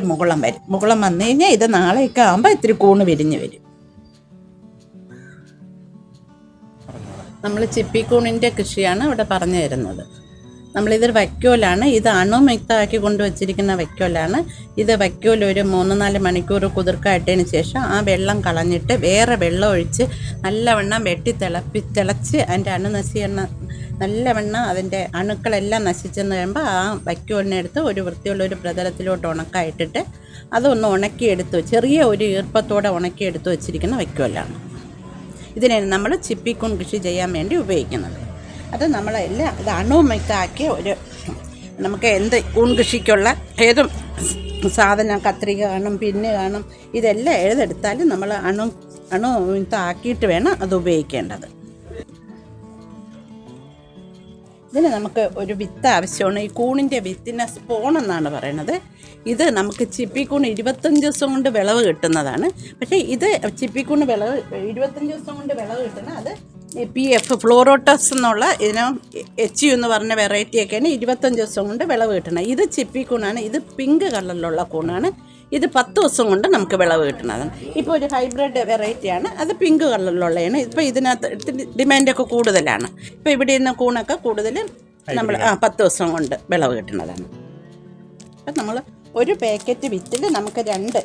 നന്നായിട്ട് മുകുളം വരും. മുകുളം വന്നു കഴിഞ്ഞാൽ ഇത് നാളെയൊക്കെ ആകുമ്പോൾ ഇത്തിരി കൂണ് വിരിഞ്ഞ് വരും. നമ്മൾ ചിപ്പിക്കൂണിന്റെ കൃഷിയാണ് ഇവിടെ പറഞ്ഞു തരുന്നത്. നമ്മളിതൊരു വൈക്കോലാണ്. ഇത് അണുമുക്തമാക്കി കൊണ്ടുവച്ചിരിക്കുന്ന വൈക്കോലാണ്. ഇത് വൈക്കോൽ ഒരു മൂന്ന് നാല് മണിക്കൂർ കുതിർക്കായിട്ടതിന് ശേഷം ആ വെള്ളം കളഞ്ഞിട്ട് വേറെ വെള്ളം ഒഴിച്ച് നല്ലവണ്ണം വെട്ടി തിളപ്പി തിളച്ച് അതിന്റെ അണുനശീകരണം നല്ലവണ്ണം അതിന്റെ അണുക്കളെല്ലാം നശിച്ചെന്ന് കഴിയുമ്പോൾ ആ വൈക്കോലിനെ എടുത്ത് ഒരു വൃത്തിയുള്ള ഒരു പ്രതലത്തിലോട്ട് ഉണക്കായിട്ടിട്ട് അതൊന്ന് ഉണക്കിയെടുത്ത് ചെറിയ ഒരു ഈർപ്പത്തോടെ ഉണക്കിയെടുത്ത് വച്ചിരിക്കുന്ന വൈക്കോലാണ്. ഇതിനെ നമ്മൾ ചിപ്പിക്കൂൺ കൃഷി ചെയ്യാൻ വേണ്ടി ഉപയോഗിക്കുന്നത്. അത് നമ്മളെല്ലാം ഇത് അണുമിക്കാക്കിയ ഒരു നമുക്ക് എന്ത് ഊൺകൃഷിക്കുള്ള കൃഷിക്കുള്ള ഏതും സാധനം കത്രിക കാണും പിന്നെ കാണും ഇതെല്ലാം എഴുതെടുത്താലും നമ്മൾ അണു അണുമുക്തമാക്കിയിട്ട് വേണം അത് ഉപയോഗിക്കേണ്ടത്. ഇതിന് നമുക്ക് ഒരു വിത്ത് ആവശ്യമാണ്. ഈ കൂണിന്റെ വിത്തിനെ സ്പോൺ എന്നാണ് പറയണത് ഇത് നമുക്ക് ചിപ്പിക്കൂൺ ഇരുപത്തഞ്ച് ദിവസം കൊണ്ട് വിളവ് കിട്ടുന്നതാണ്. പക്ഷേ ഇത് ചിപ്പിക്കൂണ് വിളവ് ഇരുപത്തഞ്ച് ദിവസം കൊണ്ട് വിളവ് കിട്ടുന്ന അത് പി എഫ് ഫ്ലോറോട്ടസ് എന്നുള്ള ഇതിന് എച്ച് യു എന്ന് പറഞ്ഞ വെറൈറ്റിയൊക്കെയാണ് ഇരുപത്തഞ്ച് ദിവസം കൊണ്ട് വിളവ് കിട്ടണം ഇത് ചിപ്പിക്കൂണാണ് ഇത് പിങ്ക് കളറിലുള്ള കൂണാണ്. ഇത് പത്ത് ദിവസം കൊണ്ട് നമുക്ക് വിളവ് കിട്ടുന്നതാണ് ഇപ്പോൾ ഒരു ഹൈബ്രിഡ് വെറൈറ്റിയാണ് അത് പിങ്ക് കളറിലുള്ളതാണ് ഇപ്പോൾ ഇതിനകത്ത് ഡിമാൻഡൊക്കെ കൂടുതലാണ്. ഇപ്പോൾ ഇവിടെ നിന്ന് കൂണൊക്കെ കൂടുതൽ നമ്മൾ ആ പത്ത് ദിവസം കൊണ്ട് വിളവ് കിട്ടുന്നതാണ്. അപ്പം നമ്മൾ ഒരു പാക്കറ്റ് വിറ്റിൽ നമുക്ക് രണ്ട്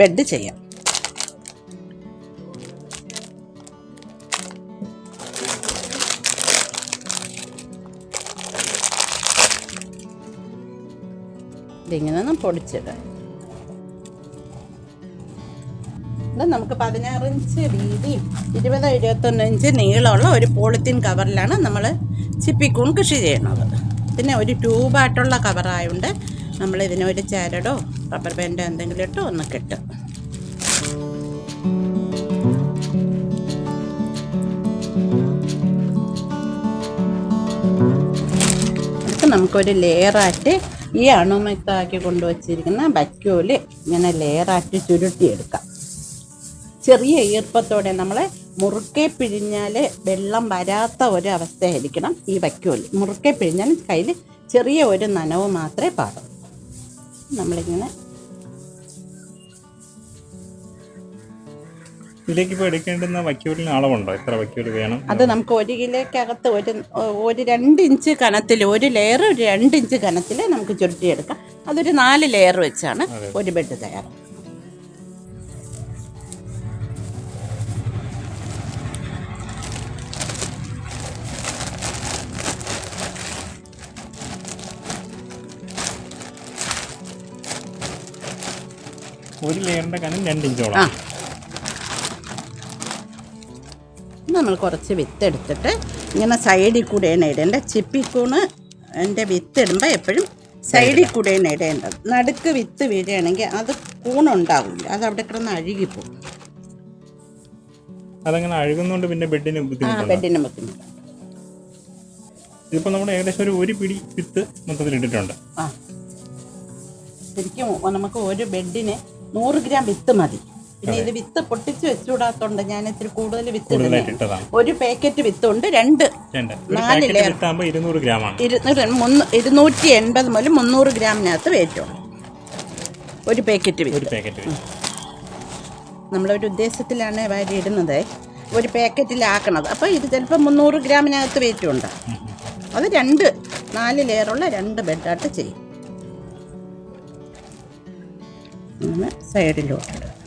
ബെഡ് ചെയ്യാം. ഇതിങ്ങനെ ഒന്ന് പൊടിച്ചിടാം നമുക്ക് പതിനാറ് ഇഞ്ച് വീതി ഇരുപത് ഇരുപത്തൊന്ന് ഇഞ്ച് നീളമുള്ള ഒരു പോളിത്തീൻ കവറിലാണ് നമ്മൾ ചിപ്പിക്കൂൺ കൃഷി ചെയ്യുന്നത്. പിന്നെ ഒരു ട്യൂബായിട്ടുള്ള കവറായതുകൊണ്ട് നമ്മൾ ഇതിനൊരു ചരടോ റബ്ബർ ബാൻഡോ എന്തെങ്കിലും ഇട്ടോ ഒന്ന് കെട്ടും. നമുക്കൊരു ലെയറായിട്ട് ഈ അണുമുക്തമാക്കി കൊണ്ടുവച്ചിരിക്കുന്ന വയ്ക്കോൽ ഇങ്ങനെ ലെയറാക്കി ചുരുട്ടിയെടുക്കാം. ചെറിയ ഈർപ്പത്തോടെ നമ്മൾ മുറുക്കെ പിഴിഞ്ഞാൽ വെള്ളം വരാത്ത ഒരു അവസ്ഥയായിരിക്കണം ഈ വയ്ക്കോൽ മുറുക്കെ പിഴിഞ്ഞാൽ കയ്യിൽ ചെറിയ ഒരു നനവ് മാത്രമേ പാടുള്ളൂ. നമ്മളിങ്ങനെ ഇതിലേക്ക് ഇപ്പോൾ എടുക്കേണ്ടുന്ന വക്യൂലിന് അളവുണ്ടോ എത്ര വയ്ക്കോൽ വേണം? അത് നമുക്ക് ഒരു കിലോയ്ക്കകത്ത് ഒരു ഒരു രണ്ട് ഇഞ്ച് കനത്തിൽ ഒരു ലെയർ ഒരു രണ്ട് ഇഞ്ച് കനത്തിൽ നമുക്ക് ചുരുട്ടിയെടുക്കാം. അതൊരു നാല് ലെയർ വെച്ചാണ് ഒരു ബെഡ് തയ്യാറ് ഒരു ലെയറിന്റെ കനം രണ്ട് ഇഞ്ചോളം. നമ്മൾ കുറച്ച് വിത്തെടുത്തിട്ട് ഇങ്ങനെ സൈഡിൽ കൂടെയാണ് ഇടേണ്ടത് ചിപ്പിക്കൂണ് എന്റെ വിത്ത് ഇടുമ്പോൾ എപ്പോഴും സൈഡിൽ കൂടെയാണ് ഇടേണ്ടത്. നടുക്ക് വിത്ത് വീഴുകയാണെങ്കിൽ അത് കൂണുണ്ടാവില്ല. അത് അവിടെ കിടന്ന് അഴുകിപ്പോകും. അതങ്ങനെ അഴുകുന്നോണ്ട് പിന്നെ ബെഡിന് ബെഡിന് ബുദ്ധിമുട്ട് ഇതിപ്പോൾ നമ്മൾ ഏകദേശം ഒരു ഒരു പിടി വിത്ത് മൊത്തത്തിൽ ഇട്ടിട്ടുണ്ട്. ശരിക്കും നമുക്ക് ഒരു ബെഡിന് നൂറ് ഗ്രാം വിത്ത് മതി. പിന്നെ ഇത് വിത്ത് പൊട്ടിച്ച് വെച്ചുകൂടാത്തോണ്ട് ഞാൻ ഇത്തിരി കൂടുതൽ വിത്ത് ഒരു പാക്കറ്റ് വിത്ത് ഉണ്ട് രണ്ട്. നാല് ലെയർ. ഇരുന്നൂറ് ഇരുന്നൂറ്റി എൺപത് മുതൽ മുന്നൂറ് ഗ്രാമിനകത്ത് വേറ്റും. ഒരു പാക്കറ്റ് വിത്ത്. പാക്കറ്റ് വിത്ത്. നമ്മളൊരു ഉദ്ദേശത്തിലാണ് വാരി ഇടുന്നത്. ഒരു പാക്കറ്റിലാക്കണത്. അപ്പോൾ ഇത് ചിലപ്പോൾ മുന്നൂറ് ഗ്രാമിനകത്ത് വെയിറ്റും ഉണ്ട് അത് രണ്ട് നാല് ലെയറുള്ള രണ്ട് ബെഡായിട്ട് ചെയ്യും. അങ്ങനെ സൈഡിലോട്ട്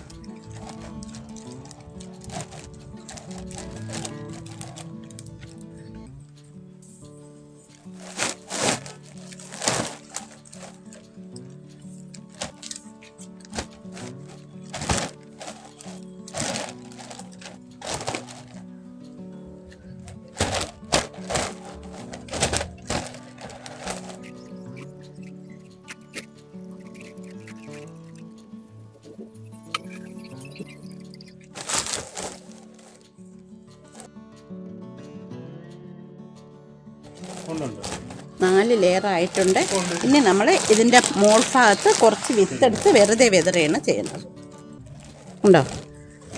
കൊണ്ടുണ്ട് നാല് ലെയർ ആയിട്ടുണ്ട്. ഇനി നമ്മൾ ഇതിന്റെ മോൾ ഭാഗത്ത് കുറച്ച് വിത്തെടുത്ത് വെറുതെ വിതറുകയാണ് ചെയ്യുന്നത്. ഉണ്ടോ?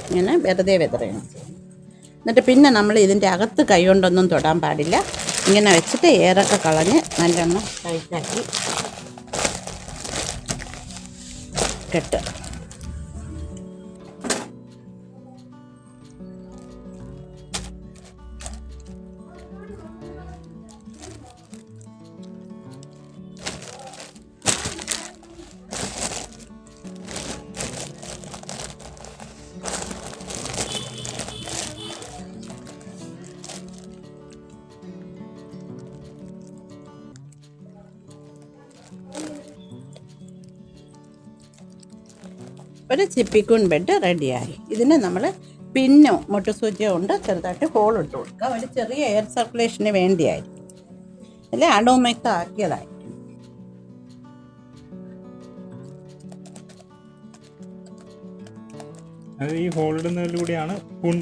ഇങ്ങനെ വെറുതെ വിതറുകയാണ് ചെയ്യുന്നത് എന്നിട്ട് പിന്നെ നമ്മൾ ഇതിന്റെ അകത്ത് കൈ കൊണ്ടൊന്നും തൊടാൻ പാടില്ല. ഇങ്ങനെ വെച്ചിട്ട് ഏറൊക്കെ കളഞ്ഞ് നല്ലെണ്ണം ടൈറ്റാക്കി കെട്ട് ഒരു ചിപ്പിക്കൂൺ ബെഡ് റെഡിയായി ഇതിന് നമ്മൾ പിന്നോ മുട്ടുസൂചിയോ കൊണ്ട് ചെറുതായിട്ട് ഹോൾ ഇട്ട് കൊടുക്കുക ഒരു ചെറിയ എയർ സർക്കുലേഷന് വേണ്ടിയായിരിക്കും. അല്ലെ? അണോമൈക്ത ആക്കിയതായി. ഈ കൂൺ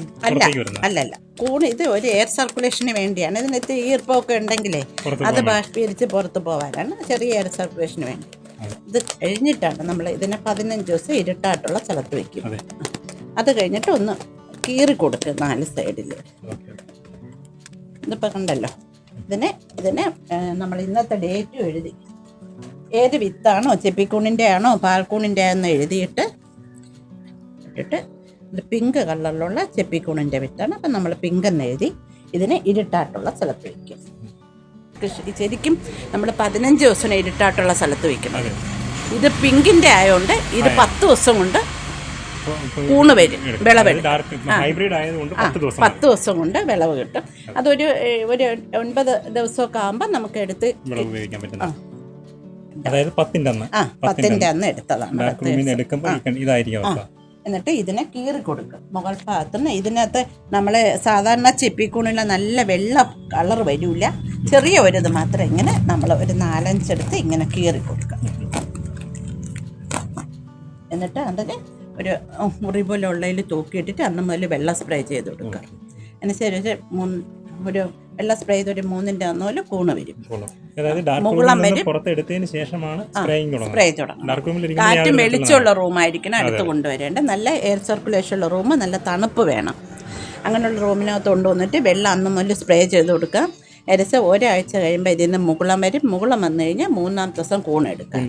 അല്ലല്ല കൂൺ ഇത് ഒരു എയർ സർക്കുലേഷന് വേണ്ടിയാണ്. ഇതിനകത്ത് ഈർപ്പമൊക്കെ ഉണ്ടെങ്കിലേ അത് ബാഷ്പീരിച്ച് പുറത്ത് പോകാനാണ്. ചെറിയ എയർ സർക്കുലേഷന് വേണ്ടി. ഇത് കഴിഞ്ഞിട്ടാണ് നമ്മൾ ഇതിനെ പതിനഞ്ച് ദിവസം ഇരുട്ടായിട്ടുള്ള സ്ഥലത്ത് വെക്കും. അതെ. കഴിഞ്ഞിട്ട് ഒന്ന് കീറി കൊടുക്കുക നാല് സൈഡിൽ ഇതിപ്പോൾ കണ്ടല്ലോ. ഇതിനെ ഇതിനെ നമ്മൾ ഇന്നത്തെ ഡേറ്റും എഴുതി. ഏത് വിത്താണോ ചെപ്പിക്കൂണിന്റെ ആണോ പാൽക്കൂണിന്റെ ആണെന്ന് എഴുതിയിട്ട് ഇട്ടിട്ട് ഇത് പിങ്ക് കളറിലുള്ള ചെപ്പിക്കൂണിന്റെ വിത്താണ്. അപ്പം നമ്മൾ പിങ്ക് എന്ന് എഴുതി ഇതിനെ ഇരുട്ടായിട്ടുള്ള സ്ഥലത്ത് വയ്ക്കും കൃഷി ശരിക്കും നമ്മൾ പതിനഞ്ച് ദിവസം ഇരുട്ടായിട്ടുള്ള സ്ഥലത്ത് വയ്ക്കണം ഇത് പിങ്കിന്റെ ആയതുകൊണ്ട് ഇത് പത്ത് ദിവസം കൊണ്ട് കൂണ് വരും വിളവ് പത്ത് ദിവസം കൊണ്ട് വിളവ് കിട്ടും. അതൊരു ഒരു ഒൻപത് ദിവസമൊക്കെ ആകുമ്പോൾ നമുക്ക് എടുത്ത് അതായത് പത്തിന്റെ അന്ന്. അന്ന്. എടുത്തതാണ് ഇതായിരിക്കും എന്നിട്ട് ഇതിനെ കീറി കൊടുക്കും. മുകൾ ഭാഗത്തുനിന്ന് ഇതിനകത്ത് നമ്മൾ സാധാരണ ചിപ്പിക്കൂണിലെ നല്ല വെള്ള കളർ വരില്ല ചെറിയ ഒരു ഇത് മാത്രം ഇങ്ങനെ നമ്മൾ ഒരു നാലഞ്ചെടുത്ത് ഇങ്ങനെ കീറി കൊടുക്കുക എന്നിട്ട് അതിന് ഒരു മുറി പോലെ ഉള്ളതിൽ തൂക്കിയിട്ടിട്ട് അന്ന് മുതൽ വെള്ളം സ്പ്രേ ചെയ്ത് കൊടുക്കുക. അതിനുശേഷം മൂന്ന് ഒരു വെള്ളം സ്പ്രേ ചെയ്ത് ഒരു മൂന്നിന്റെ അന്ന് പോലെ കൂണ് വരും. മുകുളം വരും. പുറത്തെടുത്തതിന് ശേഷമാണ് സ്പ്രേ തുടങ്ങും കാറ്റും വെളിച്ചമുള്ള റൂമായിരിക്കണം അടുത്ത് കൊണ്ടുവരേണ്ടത്. നല്ല എയർ സർക്കുലേഷൻ ഉള്ള റൂം നല്ല തണുപ്പ് വേണം. അങ്ങനെയുള്ള റൂമിനകത്ത് കൊണ്ടുവന്നിട്ട് വെള്ളം അന്ന് മുതൽ സ്പ്രേ ചെയ്ത് കൊടുക്കാം ഏകദേശം ഒരാഴ്ച കഴിയുമ്പോൾ ഇതിൽ നിന്ന് മുകുളം വരും. മുകുളം വന്നു കഴിഞ്ഞാൽ മൂന്നാം ദിവസം കൂണെടുക്കാം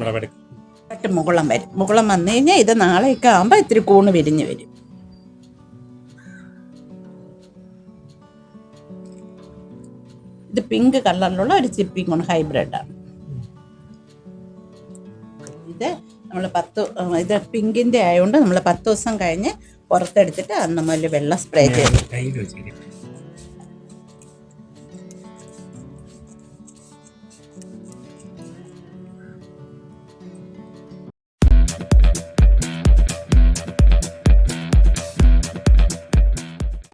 വിളവെടുക്കും മുകളം വരും. മുകളം വന്നു കഴിഞ്ഞാൽ ഇത് നാളെയൊക്കെ ആകുമ്പോൾ ഇത്തിരി കൂണ് വിരിഞ്ഞ് വരും. ഇത് പിങ്ക് കളറിലുള്ള ഒരു ചിപ്പിംഗ് ഹൈബ്രിഡാണ്. ഇത് നമ്മൾ പത്ത് ഇത് പിങ്കിന്റെ ആയതുകൊണ്ട് നമ്മൾ പത്ത് ദിവസം കഴിഞ്ഞ് പുറത്തെടുത്തിട്ട് അന്ന് മുതൽ വെള്ളം സ്പ്രേ ചെയ്യും.